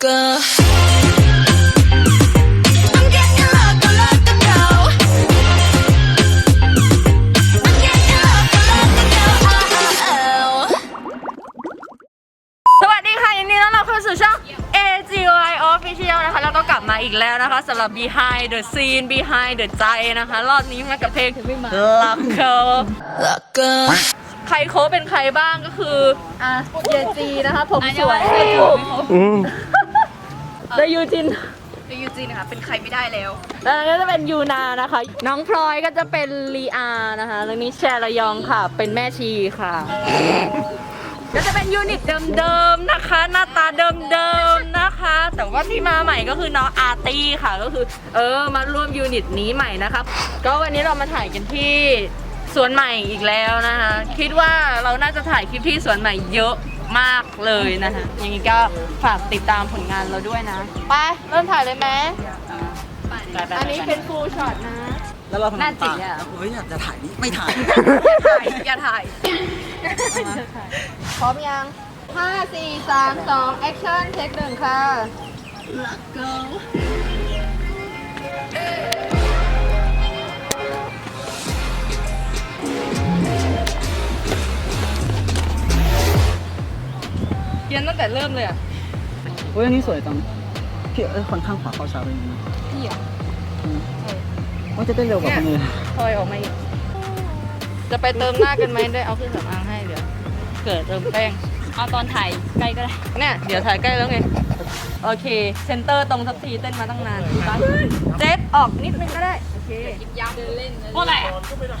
สวัสดีค่ะยินดีต้อนรับเข้าสู่ช่อง AGY Official นะคะแล้วก็กลับมาอีกแล้วนะคะสำหรับ Behind the Scene Behind the ใจนะคะ รอบนี้มากับเพลง Luck เ Loco. ใครโคชเป็นใครบ้างก็คืออะเยจีนะคะ ผมสวย ได้ยูจินเป็นยูจีนนะคะ เป็นใครไม่ได้แล้ว แล้วก็จะเป็นยูนานะคะ น้องพลอยก็จะเป็นลีอานะคะ แล้วนี้แชร์ระยองค่ะ เป็นแม่ชีค่ะ ก็จะเป็นยูนิตเดิมๆนะคะ หน้าตาเดิมๆนะคะ แต่ว่าที่มาใหม่ก็คือน้องอาร์ตี้ค่ะ ก็คือ เออ มาร่วมยูนิตนี้ใหม่นะคะก็วันนี้เรามาถ่ายกันที่สวนใหม่อีกแล้วนะคะ คิดว่าเราน่าจะถ่ายคลิปที่สวนใหม่เยอะ มากเลยนะคะอย่างนี้ก็ฝากติดตามผลงานเราด้วยนะ ไป เริ่มถ่ายเลยไหมอันนี้เป็นฟูลช็อตนะ แล้วเราทำน่าจิ๋ตาวอะเฮ้ยอยากจะถ่ายนี่ไม่ถ่าย อย่าถ่ายพร้อมยังห้าสี่สามสองแอคชั่นเทคหนึ่งค่ะ เขียนตั้งแต่เริ่มเลยอะเฮ้ยอันนี้สวยจังพี่เอ้ยคนข้างขวาเข้าช้าไปนิดนึงพี่อะว่าจะได้เร็วกว่าคนอื่นพลอยออกมาอีก จะไปเติมหน้ากันไหมได้เอาเครื่องสำอางให้เดี๋ยว เกิดเติมแป้ง เอาตอนถ่ายใกล้ก็ได้ เนี่ยเดี๋ยวถ่ายใกล้แล้วไง โอเค เซนเตอร์ตรงสักทีเต้นมาตั้งนานเจ็ดออกนิดนึงก็ได้ โอเคยาวเดินเล่นโอ้อะไรอะอะไร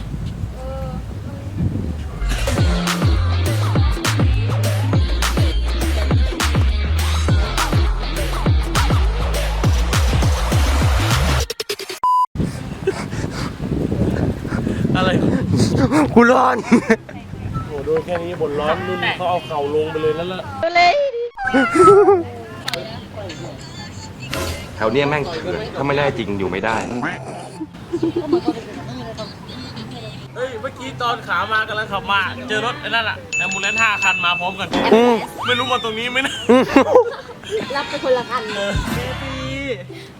กูร้อน โอ้โดนแค่นี้บนร้อนนุ่นเขาเอาเข่าลงไปเลยแล้วล่ะแถวเนี้ยแม่งเถื่อนถ้าไม่ได้จริงอยู่ไม่ได้ เฮ้ย เมื่อกี้ตอนขามากำลังขับมา เจอรถไอ้นั่นอะแอมบูเลนห้าคันมาพร้อมกันไม่รู้มาตรงนี้ไหมนะ รับไปคนละอันเลย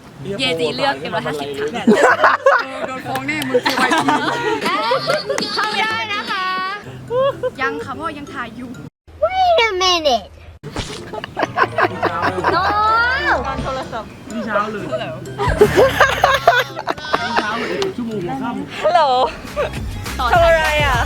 เยจีเลือกเอ็มร้อยห้าสิบค่ะโดนฟ้องแน่มึงคือไวทีเข้าไม่ได้นะคะ ยังค่ะเพราะว่ายังถ่ายอยู่ Wait a minute. น้องตอนโทรศัพท์นี่เช้าเลยนี่เช้าเลยชั่วโมงหัวค่ำฮัลโหลทำอะไรอะ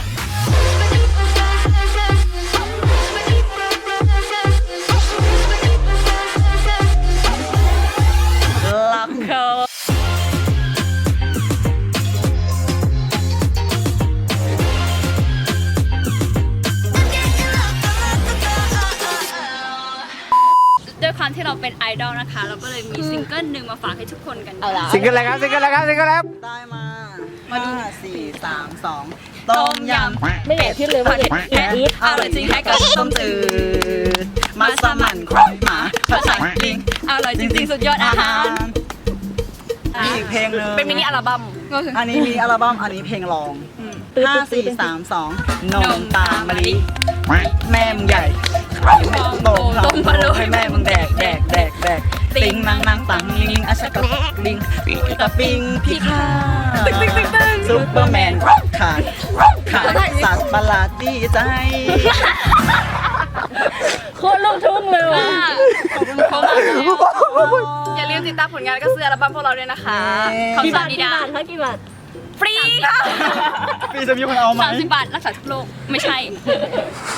นะคะ เราก็เลยมีซิงเกิลหนึ่งมาฝากให้ทุกคนกันเอาละ ซิงเกิลอะไรครับซิงเกิลอะไรครับซิงเกิลอะไรครับ ได้มาห้าสี่สามสองต้มยำไม่อยากคิดเลยว่าจะอืดอร่อยจริงแค่กับต้มจืดมัสมั่นควายหมาผัดไทยลิงอร่อยจริงๆ สุดยอดอาหารมีอีกเพลงหนึงเป็นมินิอัลบั้มอันนี้มีอัลบั้มอันนี้เพลงรองห้าสี่สามสองนมตาลมะลิแม่มึงใหญ่ โตต้มพะโล้ให้แม่มึงแดกแดกแดกแดกติงนางนางตังลิงอาชกะลิงตะปิงพี่ข้าซุปเปอร์แมนขาดขาดสัตว์ประหลาดดีใจโคตรลูกทุ่งเลยว่ะอย่าลืมติดตามผลงานก็ซื้ออัลบั้มพวกเราด้วยนะคะคำสอนดีดาคะกี่บาท ฟรีค่ะพี่จะมีคนเอาไหม สามสิบบาทรักษาทุกโรคไม่ใช่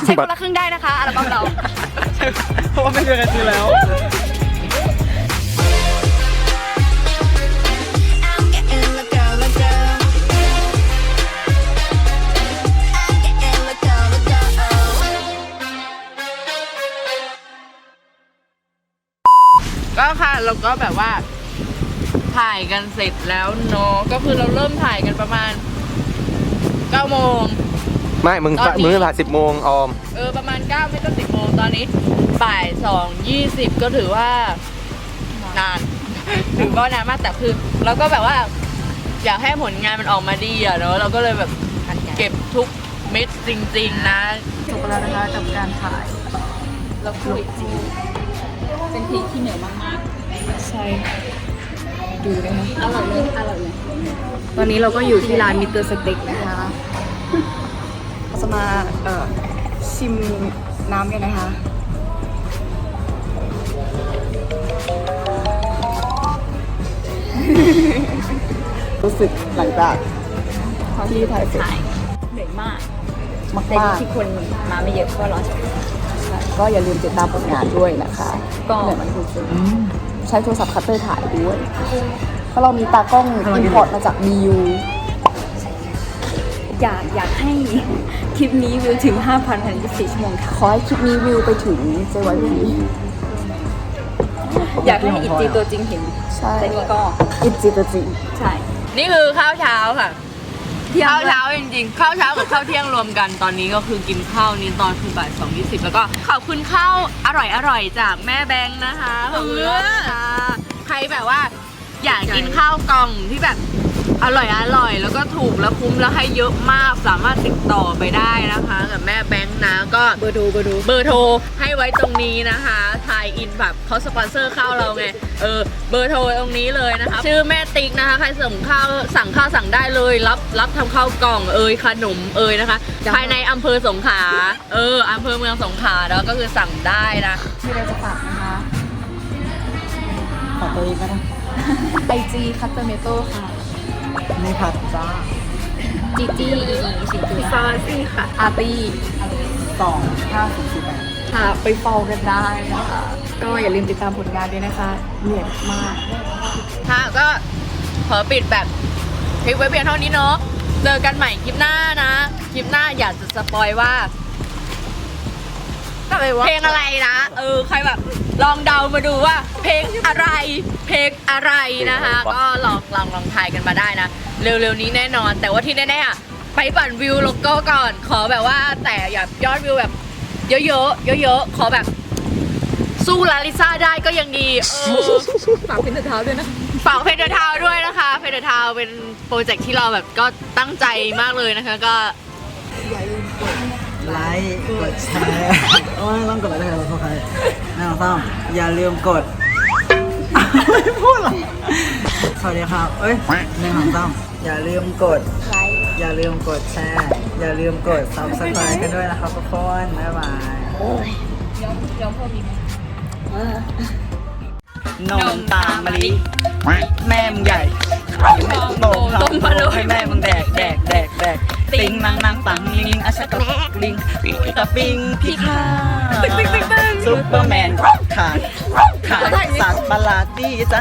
ใช้คนละครึ่งได้นะคะอัลบั้มเรา เพราะว่าไม่เคยกันซื้อแล้ว I'm getting loco, loco. I'm getting loco, loco. ก็ค่ะเราก็แบบว่า ถ่ายกันเสร็จแล้วเนาะก็คือเราเริ่มถ่ายกันประมาณ9โมง ไม่ มึงตอนนี้ มึงผ่านสิบโมงออม เออประมาณ9ไม่ก็10โมงตอนนี้บ่าย2 20ก็ถือว่านาน ถือว่านานมากแต่คือเราก็แบบว่า อยากให้ผลงานมันออกมาดีอะเนาะเราก็เลยแบบเก็บทุกเม็ดจริง ๆ นะ จบแล้วนะคะกับการถ่ายแล้วคุยจริงเป็นพริกที่เหนียวมากใช่ ดูนะคะๆอร่อยเลยอร่อยเลยตอนนี้เราก็อยู่ที่ร้านมิสเตอร์สเต็กนะคะเราจะมาเอ่อชิมน้ำกันนะคะรู้สึกหลังจากที่ถ่ายเสร็จเหนื่อยมากมากแต่มากที่คนมาไม่เยอะก็รอจบก็อย่าลืมติดตามผลงานด้วยนะคะ ก็เหนื่อยมันคือ ใช้โทรศัพท์คัตเตอร์ถ่ายด้วย เพราะเรามีตากล้องอินพอร์ตมาจาก BU อยากอยากให้คลิปนี้วิวถึง 5,000ภายใน24ชั่วโมงค่ะ ขอให้คลิปนี้วิวไปถึง JYP อยากให้อิจีตัวจริงเห็นใช่แต่นี่ก็อิจิตัวจริง ใช่ นี่คือข้าวเช้าค่ะ ข้าวเช้าจริงๆ ข้าวเช้ากับข้าวเที่ยงรวมกันตอนนี้ก็คือกินข้าวนี้ตอนคือบ่ายสองยี่สิบแล้วก็ขอบคุณข้าวอร่อยอร่อยๆจากแม่แบงค์นะคะขอบคุณมากค่ะใครแบบว่าอยากกินข้าวกล่องที่แบบ อร่อยอร่อยแล้วก็ถูกแล้วคุ้มแล้วให้เยอะมากสามารถติดต่อไปได้นะคะ กับแม่แบงค์นะก็เบอร์ดูเบอร์ดูเบอร์โทรให้ไว้ตรงนี้นะคะทายอินแบบเขาสปอนเซอร์ข้าวเราไงเออเบอร์โทรตรงนี้เลยนะคะชื่อแม่ติ๊กนะคะใครส่งข้าวสั่งข้าวสั่งได้เลยรับรับทำข้าวกล่องเอยขนมเอยนะคะภายในอำเภอสงขลาเอออำเภอเมืองสงขลาแล้วก็คือสั่งได้นะมีอะไรจะฝากนะคะขอตัวเองก็ได้ IG คัตเตอร์เมโต้ค่ะในผัดจ้าจีจี้อีอีสิงจุซาซี่ค่ะ อาร์ตี้สองห้าสี่สี่แปดค่ะไปฟอลกันได้นะคะ ก็อย่าลืมติดตามผลงานด้วยนะคะ เหนื่อยมาก ค่ะก็ขอปิดแบบคลิปไว้เพียงเท่านี้เนาะ เจอกันใหม่คลิปหน้านะ คลิปหน้าอยากจะสปอยว่าเพลงอะไรนะ เออ ใครแบบ ลองเดามาดูว่า เพลงอะไร เพลงอะไรนะคะ ก็ลองลอง ได้นะ เร็วๆนี้แน่นอน แต่ว่าที่แน่ๆอะไปปั่นวิวโลโก้ก่อน ขอแบบว่าแต่อย่ายอดวิวแบบเยอะๆเยอะๆขอแบบ สู้ลาลิซ่าได้ก็ยังดีเออฝากพินเท้าด้วยนะฝากเพจเดอร์ทาวด้วยนะคะเพจเดอร์ทาวเป็นโปรเจกต์ที่เราแบบก็ตั้งใจมากเลยนะคะก็ไลค์กดแชร์โอ้ยต้องกดไลค์ด้วยกันเพราะใครแม่ของซ้ำอย่าลืมกด ไม่พูดหรอสวัสดีครับเอ้ยหนึ่งของซ้ำอย่าลืมกด ไลค์อย่าลืมกดแชร์ อย่าลืมกด subscribe กันด้วยนะครับทุกคน บ๊ายบายย้อมย้อมเพิ่มอีกไหมนมตามมะลิ แม่มึงใหญ่โตทองโตให้แม่มึงแดกแดกแดกแดกติงนังนังตังลิงอาชะกะลิงตะปิงพี่ข้าซุปเปอร์แมนขาดขาด สัตว์ประหลาดดีใจ